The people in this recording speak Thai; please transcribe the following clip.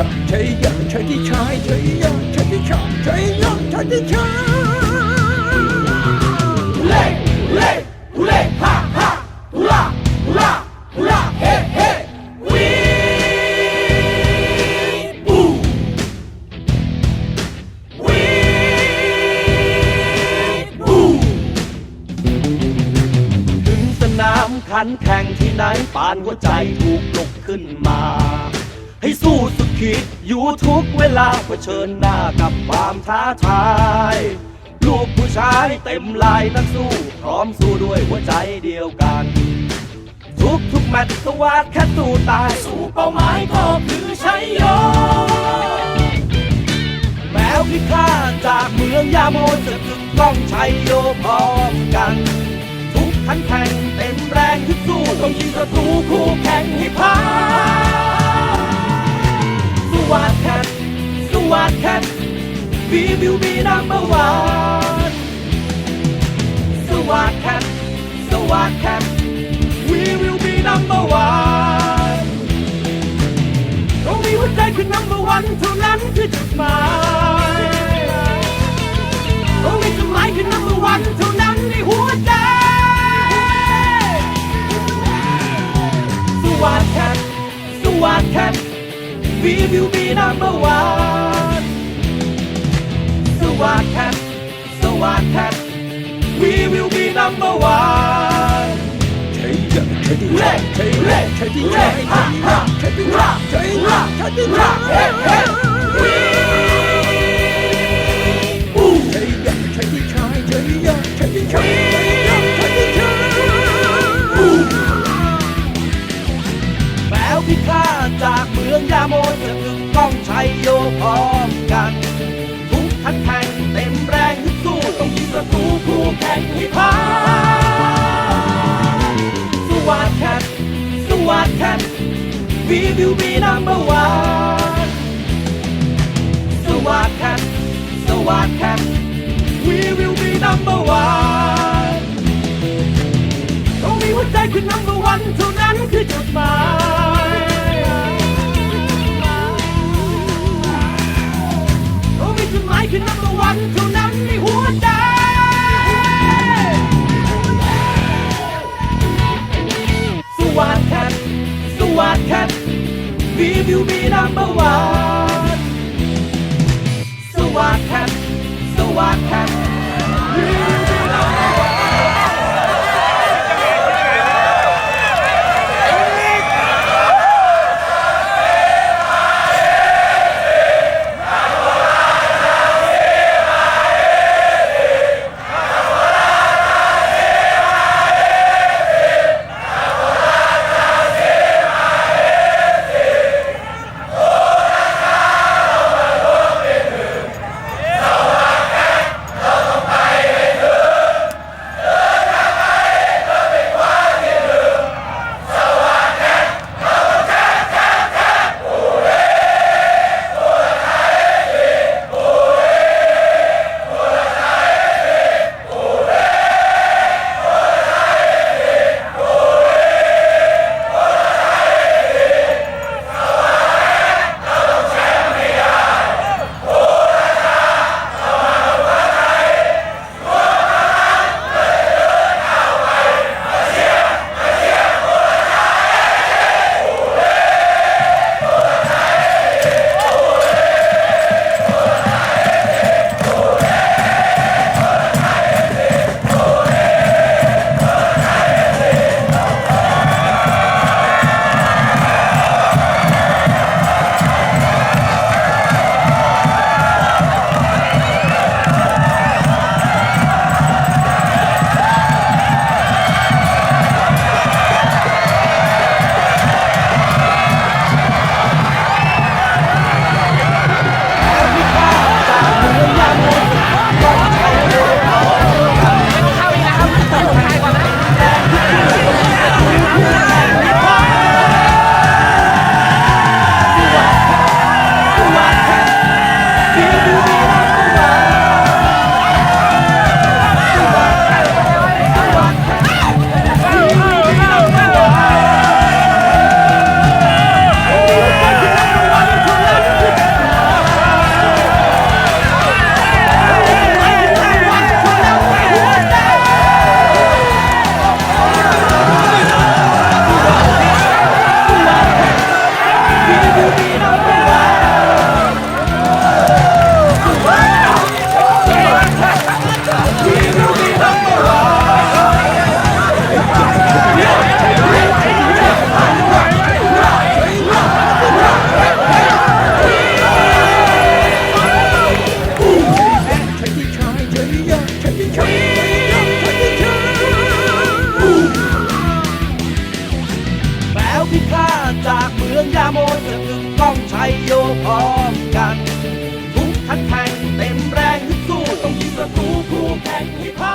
ที่ชายใช่ยอใช่ที่ชายใช่ยอใช่ที่ชายเล่เล่เล่ฮ่าฮ่าฮูลาฮูลาฮูลาเฮ่เฮ่วีบูวีบูถึงสนามขันแข่งที่ไหนปานหัวใจถูกปลุกขึ้นมา ให้สู้สุดขีดอยู่ทุกเวลาเผชิญหน้ากับความท้าทาย ลูกผู้ชายเต็มลายนักสู้ พร้อมสู้ด้วยหัวใจเดียวกัน ทุกทุกแมตช์สวาดแค่สู้ตาย สู่เป้าหมายก็คือชัยโยแมวพิฆาตจากเมืองยาโมจะถึงกล้องชัยโยพร้อมกัน ทุกขันแข่งเต็มแรงฮึดสู้ต้องยิงศัตรูคู่แข่งให้ We will be number one สวัสดแคทสวัสดแคท We will be number one ต้องมีหัวใจคือ number one เท่านั้นคือจุดหมายต้องมีจุดหมายคือ number one เท่านั้นในหัวใจ สวัสดแคทสวัสดแคท We will be number one สวัสดแคท We will be number one ใช่ยอใช่ที่ชายใช่ยอใช่ที่ชายใช่ยอใช่ที่ชายใช่ยอใช่ที่ชายใช่ยอใช่ที่ชายใช่ยอใช่ที่ชายใช่ยอใช่ที่ชายแมวพิฆาตจากเมืองยาโมจะถึงต้องชัยโยพร้อม คู่แข่งให้พาสวัสดแคทสวัสดแคท We will be number one สวัสดแคทสวัสดแคท We will be number one ต้องมีหัวใจคือ number one เท่านั้นคือจุดหมาย We will be number one สวั วพิฆาตจากเมืองยาโมจะถึงก้องชัยโยพร้อมกัน ทุกทันแข่งเต็มแรงฮึดสู้ต้องยิงประตูคู่แข่งให้พา